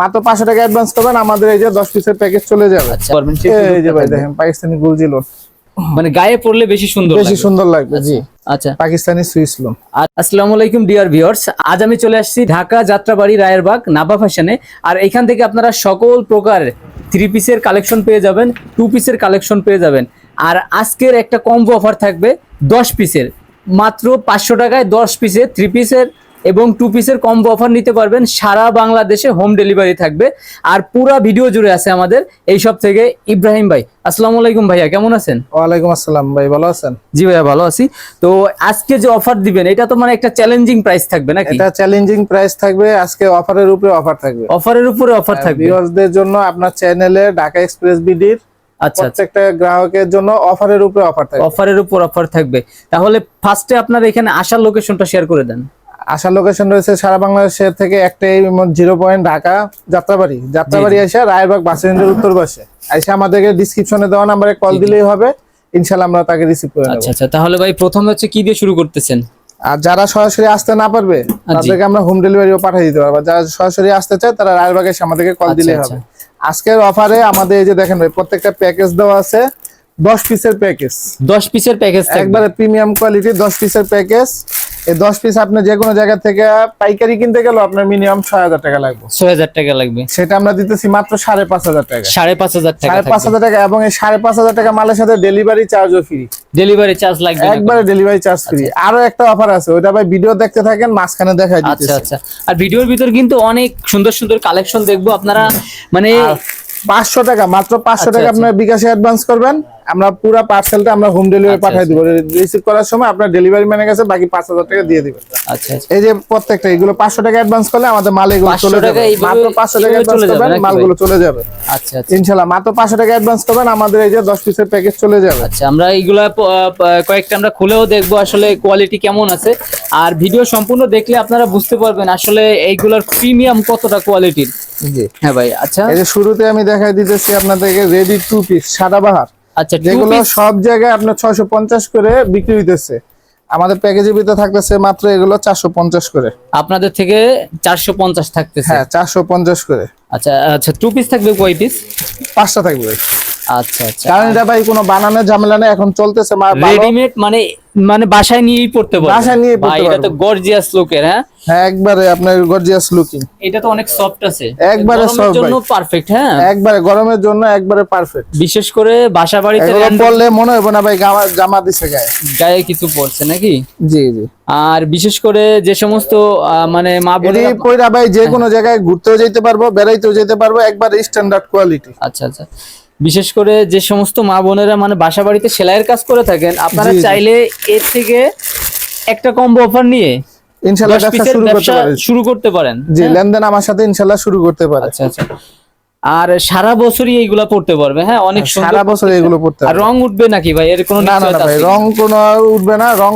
মাত্র পাঁচশো টাকা অ্যাডভান্স করবেন আমাদের এই যে দশ পিসের প্যাকেজ চলে যাবে। আচ্ছা এই যে ভাই। দেখেন পাকিস্তানি গুলজি লোন মানে গায়ে পড়লে বেশি সুন্দর বেশি সুন্দর লাগবে জি। আচ্ছা। পাকিস্তানি সুইস লোন আসসালামু আলাইকুম ডিয়ার ভিউয়ার্স আজ আমি চলে আসছি ঢাকা যাত্রাবাড়ি রায়েরবাগ নাবা ফ্যাশনে আর এখান থেকে আপনারা সকল প্রকার থ্রি পিসের কালেকশন পেয়ে যাবেন টু পিসের কালেকশন পেয়ে যাবেন। আর আজকের একটা কম্বো অফার থাকবে দশ পিসের মাত্র পাঁচশো টাকায় দশ পিসের থ্রি পিসের এবং টু পিসের কম্বো অফার নিতে পারবেন। সারা বাংলাদেশে হোম ডেলিভারি থাকবে। আর পুরা ভিডিও জুড়ে আছে আমাদের এই সব থেকে ইব্রাহিম ভাই। আসসালামু আলাইকুম ভাইয়া কেমন আছেন? ওয়ালাইকুম আসসালাম ভাই ভালো আছেন? জি ভাইয়া ভালো আছি। তো আজকে যে অফার দিবেন এটা তো মানে একটা চ্যালেঞ্জিং প্রাইস থাকবে নাকি? এটা চ্যালেঞ্জিং প্রাইস থাকবে আজকে অফারের উপরে অফার থাকবে। অফারের উপরে অফার থাকবে? ভিউয়ার্সদের জন্য আপনার চ্যানেলে ঢাকা এক্সপ্রেস বিডির আচ্ছা আচ্ছা। প্রত্যেকটা গ্রাহকের জন্য অফারের উপরে অফার থাকবে। অফারের উপর অফার থাকবে। তাহলে ফার্স্টে আপনার এখানে আসার লোকেশনটা শেয়ার করে দেন। আসার লোকেশন রয়েছে সারা বাংলাদেশের থেকে একটাই জিরো পয়েন্ট ঢাকা যাত্রাবাড়ি। যাত্রাবাড়ি এসে রায়বাগ বাস স্ট্যান্ডের উত্তর পাশে। এসে আমাদেরকে ডিসক্রিপশনে দেওয়া নাম্বারে কল দিলেই হবে। ইনশাল্লাহ আমরা তাকে রিসিভ করে আচ্ছা আচ্ছা। তাহলে ভাই প্রথমে হচ্ছে কি দিয়ে শুরু করতেছেন? আর যারা সরাসরি আসতে না পারবে তাদেরকে আমরা হোম ডেলিভারিও পাঠিয়ে দিতে পারব। যারা সরাসরি আসতে চায় তারা রায়বাগে এসে আমাদেরকে কল আচ্ছা, দিলেই আচ্ছা। হবে। আজকের অফারে আমাদের এই যে দেখেন ভাই প্রত্যেকটা প্যাকেজ দেওয়া আছে। দশ পিসের প্যাকেজ দশ পিসের প্যাকেজ একবারে প্রিমিয়াম কোয়ালিটি দশ পিসের প্যাকেজ এই দশ পিস আপনি যে কোনো জায়গা থেকে পাইকারি কিনতে গেলেও আপনার মিনিমাম ছয় হাজার টাকা লাগবে। ছয় হাজার টাকা লাগবে। সেটা আমরা দিতেছি মাত্র সাড়ে পাঁচ হাজার টাকা। সাড়ে পাঁচ হাজার টাকা সাড়ে পাঁচ হাজার টাকা এবং এই সাড়ে পাঁচ হাজার টাকা মালের সাথে ডেলিভারি চার্জও ফ্রি ডেলিভারি চার্জ লাগবে একবারে ডেলিভারি চার্জ ফ্রি আরও একটা অফার আছে ওইটা ভাই ভিডিও দেখতে থাকেন মাঝখানে দেখাই আচ্ছা দিতেছি। আচ্ছা। আর ভিডিওর ভিতর কিন্তু অনেক সুন্দর সুন্দর কালেকশন দেখব আপনারা। মানে পাঁচশো টাকা মাত্র পাঁচশো আচ্ছা, টাকা আচ্ছা। আপনার বিকাশে অ্যাডভান্স করবেন। আমরা পুরো পার্সেলটা আমরা হোম ডেলিভারি আচ্ছা, পাঠিয়ে দিব। রিসিভ করার সময় আপনার ডেলিভারি ম্যানের কাছে বাকি পাঁচ হাজার টাকা দিয়ে দিবেন। আচ্ছা এই যে প্রত্যেকটা এগুলো পাঁচশো টাকা অ্যাডভান্স করলে আমাদের মাল এগুলো চলে যাবে। মাত্র পাঁচশো টাকা অ্যাডভান্স করবেন মালগুলো চলে যাবে। আচ্ছা ইনশাল্লাহ মাত্র পাঁচশো টাকা অ্যাডভান্স করবেন আমাদের এই যে দশ পিসের প্যাকেজ চলে যাবে। আচ্ছা আমরা এইগুলা কয়েকটা আমরা খুলেও দেখব আসলে কোয়ালিটি কেমন আছে। আর ভিডিও সম্পূর্ণ দেখলে আপনারা বুঝতে পারবেন আসলে এইগুলার প্রিমিয়াম কতটা কোয়ালিটির জি। হ্যাঁ ভাই আচ্ছা। এই যে শুরুতে আমি দেখাই দিতেছি আপনাদেরকে রেডি টু পিস সাদাবাহার আচ্ছা যেগুলো সব জায়গায় আপনার ছয়শো পঞ্চাশ করে বিক্রি হইতেছে। আমাদের প্যাকেজের ভিতরে থাকতেছে মাত্র এগুলো চারশো পঞ্চাশ করে। আপনাদের থেকে চারশো পঞ্চাশ থাকতেছে। হ্যাঁ চারশো পঞ্চাশ করে। আচ্ছা আচ্ছা টু পিস থাকবে কয় পিস পাঁচটা থাকবে। আচ্ছা আচ্ছা। কারণ এটা ভাই কোনো বানানোর ঝামেলা নেই এখন চলতেছে রেডিমেড মানে মানে বাসায় নিয়েই পড়তে বাসায় পড়তে এটা তো পারব। গর্জিয়াস লুকের হ্যাঁ? একবারে আপনার গর্জিয়াস লুকিং এটা তো অনেক সফট আছে। একবারে soft জন্য পারফেক্ট হ্যাঁ? একবারে গরমের জন্য একবারে পারফেক্ট বিশেষ করে বাসা বাড়িতে পরলে মনে হবে না ভাই জামা জামা দিছে গায়ে। গায়ে কিছু পড়ছে নাকি? জি জি। আর বিশেষ করে যে সমস্ত মানে মা বোনেরা পয়রা ভাই যে কোনো জায়গায় ঘুরতেও যেতে পারব বেড়াইতেও যেতে পারব একবার স্ট্যান্ডার্ড কোয়ালিটি আচ্ছা আচ্ছা। বিশেষ করে যে সমস্ত মা বোনেরা মানে বাসা বাড়িতে সেলাইয়ের কাজ করে থাকেন আপনারা। চাইলে এর থেকে একটা কম্বো অফার নিয়ে ব্যবসা শুরু করতে ব্যবসা শুরু করতে পারেন। জি লেনদেন আমার সাথে শুরু করতে পারে। আচ্ছা আচ্ছা। আর সারা বছরই এইগুলা পড়তে পারবে হ্যাঁ? অনেক সারা বছর এগুলো পড়তে আর রং উঠবে নাকি ভাই? এর কোনো না না না ভাই রং কোনো উঠবে না রং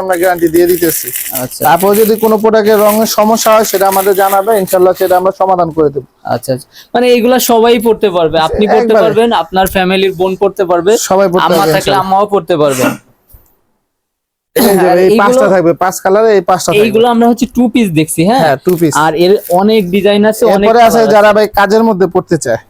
আমরা গ্যারান্টি দিয়ে দিতেছি। আচ্ছা। তারপর যদি কোনো রঙের সমস্যা হয় সেটা আমাদের জানাবে ইনশাল্লাহ সেটা আমরা সমাধান করে দেবো। আচ্ছা আচ্ছা। মানে এইগুলা সবাই পড়তে পারবে। আপনি পড়তে পারবেন আপনার ফ্যামিলির বোন পড়তে পারবে সবাই পড়তে আম্মা পারবে থাকলে আম্মাও পড়তে পারবে। এই যে আর এই এইগুলো- পাঁচটা থাকবে পাঁচ কালারে এই পাঁচটা এইগুলো আমরা হচ্ছে টু পিস দেখছি হ্যাঁ? হ্যাঁ টু পিস আর এর অনেক ডিজাইন আছে অনেক আছে যারা ভাই কাজের মধ্যে পড়তে চায়।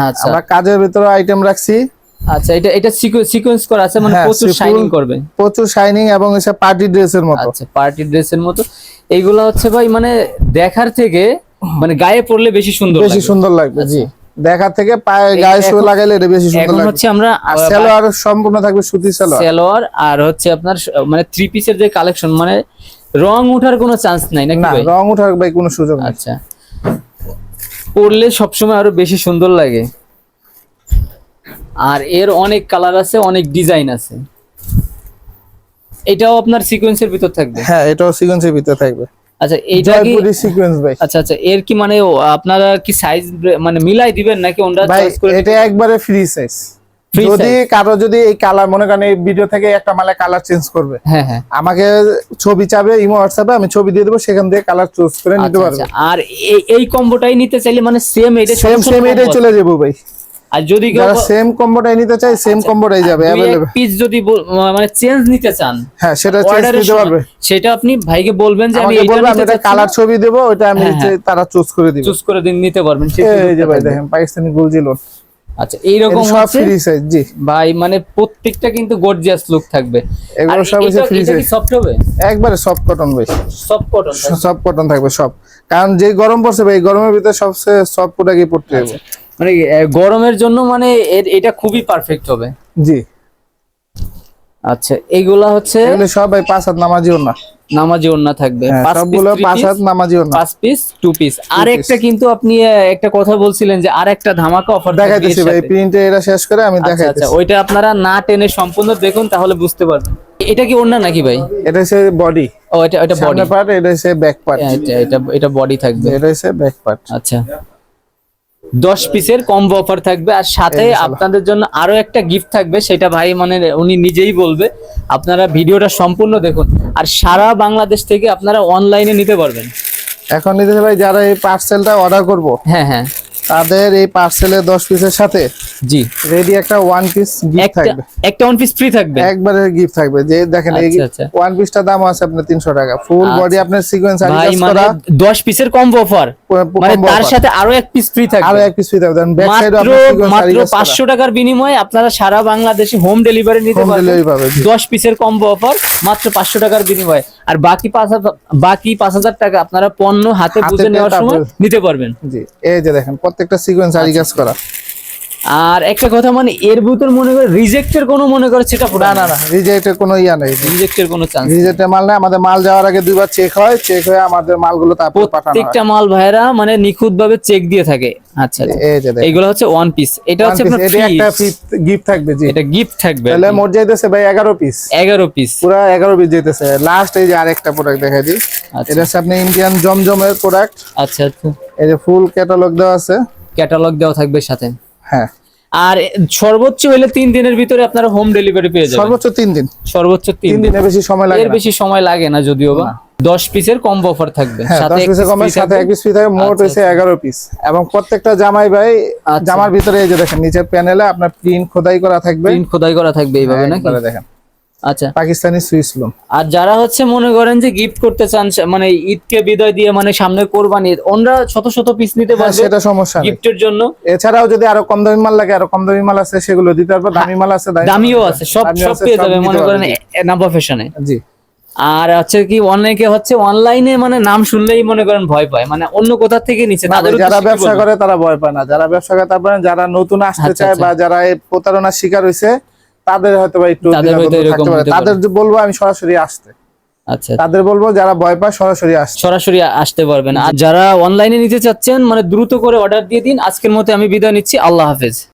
আচ্ছা। আমরা কাজের ভিতরে আইটেম রাখছি। আচ্ছা এটা এটা সিকোয়েন্স করা আছে মানে হ্যাঁ, প্রচুর শাইনিং করবে। প্রচুর শাইনিং এবং পার্টি ড্রেসের মতো। আচ্ছা পার্টি ড্রেসের মতো। এইগুলো হচ্ছে ভাই মানে দেখার থেকে মানে গায়ে পড়লে বেশি সুন্দর বেশি সুন্দর লাগবে জি। দেখা থেকে পায়ে গায়ে এখন- লাগাইলে এটা বেশি সুন্দর এখন হচ্ছে আমরা সালোয়ার সম্পূর্ণ থাকবে সুতি সালোয়ার। সালোয়ার আর হচ্ছে আপনার মানে থ্রি পিসের যে কালেকশন মানে রং ওঠার কোনো চান্স নাই নাকি ভাই? রং উঠার ভাই কোনো সুযোগ নেই। আচ্ছা। পরলে সবসময় আরও বেশি সুন্দর লাগে। আর এর অনেক কালার আছে অনেক ডিজাইন আছে। এটাও আপনার সিকোয়েন্সের ভিতর থাকবে। হ্যাঁ এটাও সিকোয়েন্সের ভিতর থাকবে। আচ্ছা এইটা কি সিকোয়েন্স ভাই। আচ্ছা আচ্ছা এর কি মানে আপনারা কি সাইজ মানে মিলাই দিবেন নাকি ওনরা চয়েস করে এটা একবারে ফ্রি সাইজ যদি কারও যদি এই কালার মনে করেন এই ভিডিও থেকে একটা মালে কালার চেঞ্জ করবে হ্যাঁ হ্যাঁ। আমাকে ছবি চাবে ইমো হোয়াটসঅ্যাপে আমি ছবি দিয়ে দেবো সেখান থেকে কালার চুজ করে নিতে আচ্ছা, পারবে। আচ্ছা। আর এই এই কম্বোটাই নিতে চাইলে মানে সেম এটা সেম সেম এটাই চলে যাব ভাই। আর যদি যারা সেম কম্বোটাই নিতে চাই সেম কম্বোটাই যাবে অ্যাভেলেবল পিস যদি মানে চেঞ্জ নিতে চান হ্যাঁ সেটা চেঞ্জ দিতে পারবে। সেটা আপনি ভাইকে বলবেন যে আমি এইটা আমি নিতে এটা কালার ছবি দেবো ওইটা আমি হ্যাঁ, যে তারা চুজ করে দিবে। চুজ করে দিন নিতে পারবেন এই যে ভাই দেখেন পাকিস্তানি গুলজি লোন আচ্ছা এইরকম সব ফ্রি সাইজ জি। ভাই মানে প্রত্যেকটা কিন্তু গর্জিয়াস লুক থাকবে। এগুলো সব হচ্ছে এটা- এটা কি size। সফট হবে? একবারে সফট কটন ভাই সফট কটন সব কটন থাকবে সব। কারণ যে গরম পড়ছে ভাই গরমের ভিতরে সবচেয়ে সফট প্রোডাক্টই পড়তে হবে। মানে গরমের জন্য মানে এর- এটা খুবই পারফেক্ট হবে। জি। আচ্ছা এইগুলা হচ্ছে এগুলো সব পাঁচ হাত নামাজিও না। নামাজি ওন্না থাকবে। হ্যাঁ, সবগুলো পাঁচ হাত নামাজিও না। পাঁচ পিস টু পিস আর একটা কিন্তু আপনি একটা কথা বলছিলেন যে আর একটা ধামাকা অফার দেখাইতেছি ভাই প্রিন্টে এটা শেষ করে আমি আচ্ছা আচ্ছা ওইটা আপনারা না টেনে সম্পূর্ণ দেখুন তাহলে বুঝতে পারবেন। এটা কি ওন্না নাকি ভাই? এটা হচ্ছে বডি ও এটা এটা বডি পার্ট এটা হচ্ছে ব্যাক পার্ট এটা এটা এটা বডি থাকবে। এটা হচ্ছে ব্যাক পার্ট আচ্ছা। দশ পিসের কম্বো অফার থাকবে। আর সাথে আপনাদের জন্য আরও একটা গিফট থাকবে সেটা ভাই মানে উনি নিজেই বলবে। আপনারা ভিডিওটা সম্পূর্ণ দেখুন। আর সারা বাংলাদেশ থেকে আপনারা অনলাইনে নিতে পারবেন। এখন নিতে ভাই যারা এই পার্সেলটা অর্ডার করব হ্যাঁ হ্যাঁ। তাদের এই পার্সেলের দশ পিসের সাথে জি। রেডি একটা ওয়ান পিস গিফট থাকবে। একটা ওয়ান পিস ফ্রি থাকবে? একবারে গিফট থাকবে। যে দেখেন এই আচ্ছা, আচ্ছা। ওয়ান পিসটা দাম আছে আপনার তিনশো টাকা। ফুল বডি আপনার সিকোয়েন্স আর ভাই মানে করা। দশ পিসের কম্বো অফার মানে তার সাথে আরও এক পিস ফ্রি থাকবে। আরও এক পিস ফ্রি থাকবে। দেন ব্যাক সাইড আপনার সিকোয়েন্স আর মাত্র পাঁচশো টাকার বিনিময়ে আপনারা সারা বাংলাদেশে হোম ডেলিভারি নিতে পারবেন। জি। দশ পিসের কম্বো অফার মাত্র পাঁচশো টাকার বিনিময়ে। আর বাকি পাঁচ হাজার বাকি পাঁচ হাজার টাকা আপনারা পণ্য হাতে বুঝে নেওয়ার সময় নিতে পারবেন। জি এই যে দেখেন প্রত্যেকটা সিকোয়েন্স আর কাজ করা। আর একটা কথা মানে এর ভিতর মনে করে রিজেক্টের কোনো মনে করে সেটা না না না রিজেক্টের কোনো ইয়া নেই। রিজেক্টের কোনো চান্স রিজেক্টের মাল নেই আমাদের মাল যাওয়ার আগে দুইবার চেক হয় চেক হয়ে আমাদের মালগুলো তারপর পাঠানো হয়। প্রত্যেকটা মাল ভাইরা মানে নিখুঁত ভাবে চেক দিয়ে থাকে। আচ্ছা আচ্ছা। এইগুলো হচ্ছে ওয়ান পিস এটা হচ্ছে আপনার এটা একটা। গিফট থাকবে জি। এটা গিফট থাকবে তাহলে মোট যাইতেছে ভাই এগারো পিস এগারো পিস পুরো এগারো পিস যেতেছে লাস্ট এই যে আরেকটা প্রোডাক্ট দেখাই দিই। আচ্ছা। এটা হচ্ছে আপনি ইন্ডিয়ান জমজমের প্রোডাক্ট আচ্ছা আচ্ছা। এই যে ফুল ক্যাটালগ দেওয়া আছে। ক্যাটালগ দেওয়া থাকবে সাথে। হ্যাঁ। আর সর্বোচ্চ হলে তিন দিনের ভিতরে আপনারা হোম ডেলিভারি পেয়ে যাবেন। সর্বোচ্চ তিন দিন। সর্বোচ্চ তিন তিন দিন দিনে। বেশি সময় লাগে এর না। বেশি সময় লাগে না যদিও বা। দশ পিসের কম্বো অফার থাকবে। হ্যাঁ সাথে দশ পিসের কমে সাথে। এক পিস ফ্রি থাকে মোট আচ্ছা, হয়েছে এগারো পিস এবং প্রত্যেকটা জামাই ভাই আচ্ছা। জামার ভিতরে এই যে দেখেন নিচের প্যানেলে আপনার প্রিন্ট খোদাই করা থাকবে। প্রিন্ট খোদাই করা থাকবে এইভাবে নাকি? একবারে দেখেন। আচ্ছা। Pakistani Swiss loan. আর যারা হচ্ছে মনে করেন যে গিফট করতে চান মানে ঈদকে বিদায় দিয়ে মানে সামনে কোরবানি ওনরা শত শত পিস নিতে হ্যাঁ, পারবে সেটা সমস্যা গিফটের জন্য। এছাড়াও যদি আরও কম দামি মাল লাগে আরও কম দামি মাল আছে সেগুলো দিতে পারব। দামি মাল আছে দামিও আছে। সব সব পেয়ে যাবে মনে করেন নাম্বার ফ্যাশনে জি। আর হচ্ছে কি অনেকে হচ্ছে অনলাইনে মানে নাম শুনলেই মনে করেন ভয় পায়। মানে অন্য কোথা থেকে নিচ্ছে না, যারা ব্যবসা করে তারা ভয় পায় না। যারা ব্যবসা করে তারপরে যারা নতুন আসতে আচ্ছা, চায় আচ্ছা। বা যারা প্রতারণার শিকার হয়েছে তাদের হয়তো বা একটু তাদের বলব আমি সরাসরি আসতে। আচ্ছা। তাদের বলব যারা ভয় পায় সরাসরি আসতে। সরাসরি আসতে পারবেন। আর যারা অনলাইনে নিতে চাচ্ছেন মানে দ্রুত করে অর্ডার দিয়ে দিন। আজকের মতো আমি বিদায় নিচ্ছি। আল্লাহ হাফেজ।